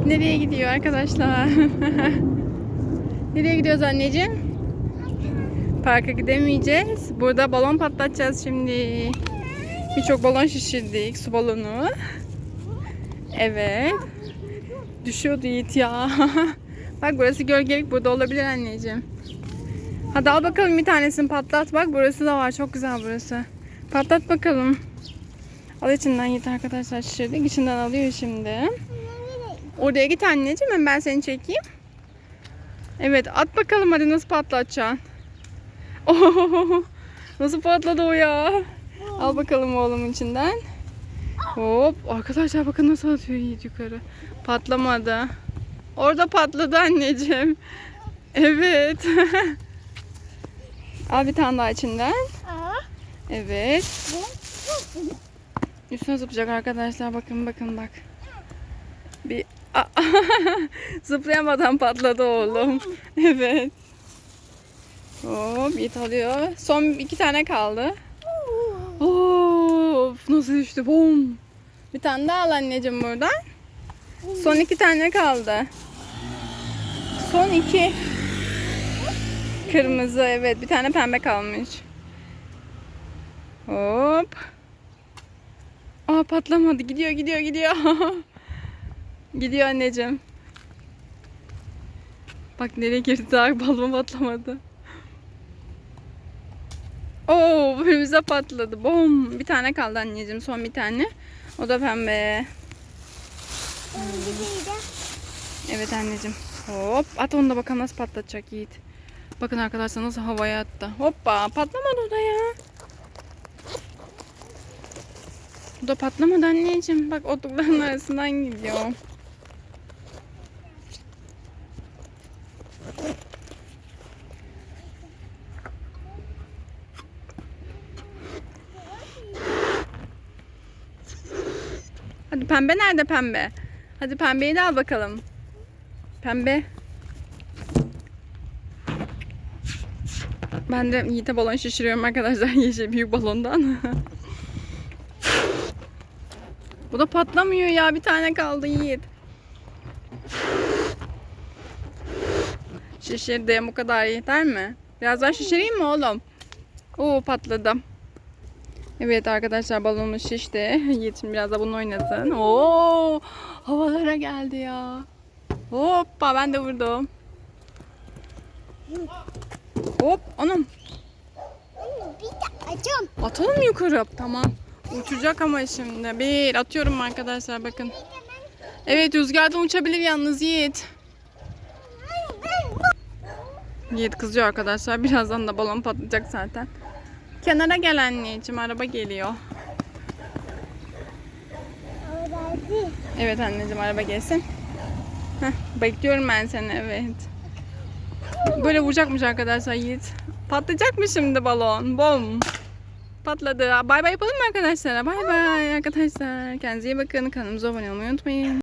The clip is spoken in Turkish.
Yiğit nereye gidiyor arkadaşlar? nereye gidiyoruz anneciğim? Parka gidemeyeceğiz. Burada balon patlatacağız şimdi. Birçok balon şişirdik. Su balonu. Evet. Düşüyordu Yiğit ya. Bak burası gölgelik. Burada olabilir anneciğim. Hadi al bakalım bir tanesini patlat. Bak burası da var. Çok güzel burası. Patlat bakalım. Al içinden Yiğit arkadaşlar şişirdik. İçinden alıyor şimdi. Oraya git anneciğim. Hem ben seni çekeyim. Evet at bakalım hadi nasıl patlatacaksın. Oh, nasıl patladı o ya? Al bakalım oğlumun içinden. Hop. Arkadaşlar bakın nasıl atıyor Yiğit yukarı. Patlamadı. Orada patladı anneciğim. Evet. Al bir tane daha içinden. Evet. Üstüne zıplayacak arkadaşlar. Bakın bakın bak. Bir zıplayamadan patladı oğlum. Evet. Hop Yiğit alıyor. Son iki tane kaldı. Of nasıl düştü bom. Bir tane daha al anneciğim buradan. Son iki tane kaldı. Son iki. Kırmızı evet bir tane pembe kalmış. Hop. Aa patlamadı. Gidiyor gidiyor gidiyor. gidiyor anneciğim. Bak nereye girdi daha balon patlamadı. Oo önümüze patladı. Bom. Bir tane kaldı anneciğim. Son bir tane. O da pembe. Evet anneciğim. Hop. At onu da bakalım nasıl patlatacak Yiğit. Bakın arkadaşlar nasıl havaya attı. Hoppa. Patlamadı o da ya. Bu da patlamadı anneciğim. Bak otlukların arasından gidiyor. Hadi pembe nerede pembe? Hadi pembeyi de al bakalım. Pembe. Ben de Yiğit'e balon şişiriyorum arkadaşlar yeşil büyük balondan. Bu da patlamıyor ya. Bir tane kaldı Yiğit. Şişirdim. Bu kadar yeter mi? Biraz daha şişireyim mi oğlum? Oo patladı. Evet arkadaşlar balonumuz şişti. Yiğit şimdi biraz da bunu oynasın. Oo havalara geldi ya. Hoppa ben de vurdum. Hop anam. Bir de. Atalım mı yukarı? Tamam. Uçacak ama şimdi. Bir atıyorum arkadaşlar bakın. Evet rüzgardan uçabilir yalnız Yiğit. Yiğit kızıyor arkadaşlar. Birazdan da balon patlayacak zaten. Kenara gel anneciğim. Araba geliyor. Evet anneciğim araba gelsin. Heh, bekliyorum ben seni evet. Böyle vuracakmış arkadaşlar Yiğit. Patlayacak mı şimdi balon? Bom. Patladı. Bay bay yapalım mı arkadaşlar? Bay bay arkadaşlar. Kendinize iyi bakın. Kanalımıza abone olmayı unutmayın.